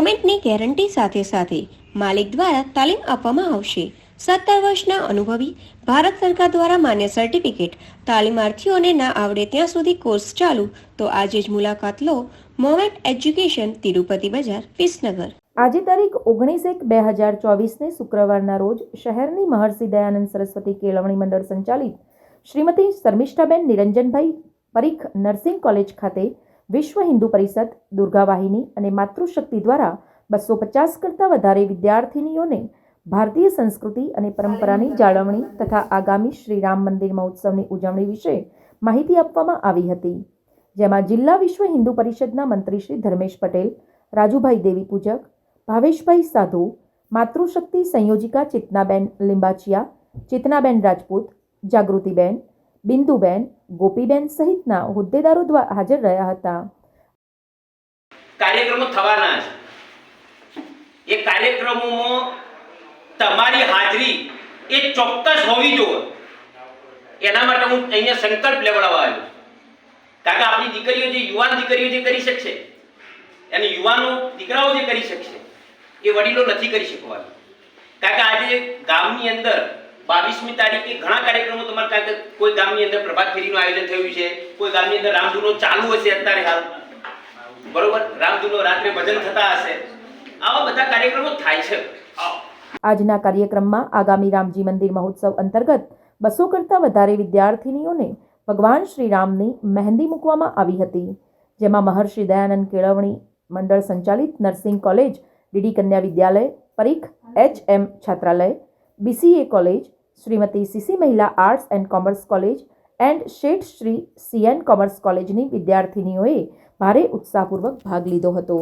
સર્ટિફિકેટની guarantee સાથે સાથે માલિક દ્વારા તાલીમ આપવામાં આવશે. સત્તર વર્ષના અનુભવી ભારત સરકાર દ્વારા માન્ય સર્ટિફિકેટ. તાલીમાર્થીઓને ના આવડે ત્યાં સુધી કોર્સ ચાલુ. તો આજે જ મુલાકાત લો મોમેન્ટ એજ્યુકેશન તિરુપતિ બજાર, વિસનગર. આજે તારીખ ઓગણીસ એક બે હજાર ચોવીસને શુક્રવારના રોજ શહેરની મહર્ષિ દયાનંદ સરસ્વતી કેળવણી મંડળ સંચાલિત શ્રીમતી શર્મિષ્ઠાબેન નિરંજનભાઈ પરીખ નર્સિંગ કોલેજ ખાતે વિશ્વ હિન્દુ પરિષદ દુર્ગા વાહિની અને માતૃશક્તિ દ્વારા બસો પચાસ કરતાં વધારે વિદ્યાર્થિનીઓને ભારતીય સંસ્કૃતિ અને પરંપરાની જાળવણી તથા આગામી શ્રી રામ મંદિર મહોત્સવની ઉજવણી વિશે માહિતી આપવામાં આવી હતી. જેમાં જિલ્લા વિશ્વ હિન્દુ પરિષદના મંત્રી શ્રી ધર્મેશ પટેલ, રાજુભાઈ દેવી પૂજક, ભાવેશભાઈ સાધુ, માતૃશક્તિ સંયોજિકા ચેતનાબેન લિંબાચિયા, ચેતનાબેન રાજપૂત, જાગૃતિબેન બિંદુબેન, ગોપીબેન સહિતના હોદ્દેદારો દ્વારા હાજર રહ્યા હતા. કાર્યક્રમો થવાના છે એ કાર્યક્રમોમાં તમારી હાજરી એ ચોક્કસ હોવી જોઈએ. એના માટે હું અહીંયા સંકલ્પ લેવડાવવા આવ્યો. કારણ કે આપણી દીકરીઓ જે, યુવાન દીકરીઓ જે કરી શકશે, અને યુવાનો દીકરાઓ જે કરી શકશે, એ વડીલો નથી કરી શકવાના. કારણ કે આજે ગામની અંદર બાવીસમી તારીખે ઘણા કાર્યક્રમો તમારે કોઈ ગામની અંદર પ્રભાત ફેરીનું આયોજન થયું છે, કોઈ ગામની અંદર રામધૂનો ચાલુ હશે અત્યારે હાલ. બરોબર? રામધૂનો રાત્રે ભજન થતા હશે. આવા બધા કાર્યક્રમો થાય છે. આજના કાર્યક્રમમાં આગામી રામજી મંદિર મહોત્સવ અંતર્ગત બસો કરતાં વધારે વિદ્યાર્થિનીઓને ભગવાન શ્રી રામની મહેંદી મૂકવામાં આવી હતી, જેમાં મહર્ષિ દયાનંદ કેળવણી મંડળ સંચાલિત નર્સિંગ કોલેજ, ડીડી કન્યા વિદ્યાલય, પરીખ એચ એમ છાત્રાલય, બીસીએ કોલેજ શ્રીમતી સીસી મહિલા arts and commerce college and Seth Shri CN commerce કોલેજની વિદ્યાર્થિનીઓએ ભારે ઉત્સાહપૂર્વક ભાગ લીધો હતો.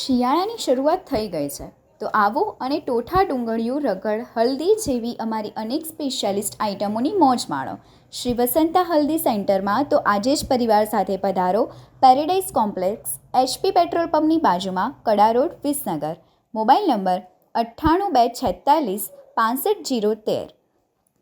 શિયાળાની શરૂઆત થઈ ગઈ છે. તો આવો અને ટોઠા ડુંગળીયું રગડ હલ્દી જેવી અમારી અનેક સ્પેશિયાલિસ્ટ આઇટમોની મોજ માણો. શ્રી વસંતા હલ્દી સેન્ટરમાં તો આજે જ પરિવાર સાથે પધારો પેરેડાઇઝ કોમ્પ્લેક્સ એચપી પેટ્રોલ પંપની બાજુમાં કડા રોડ વિસનગર. મોબાઈલ નંબર અઠ્ઠાણું બે છેતાલીસ પાંસઠ જીરો તેર.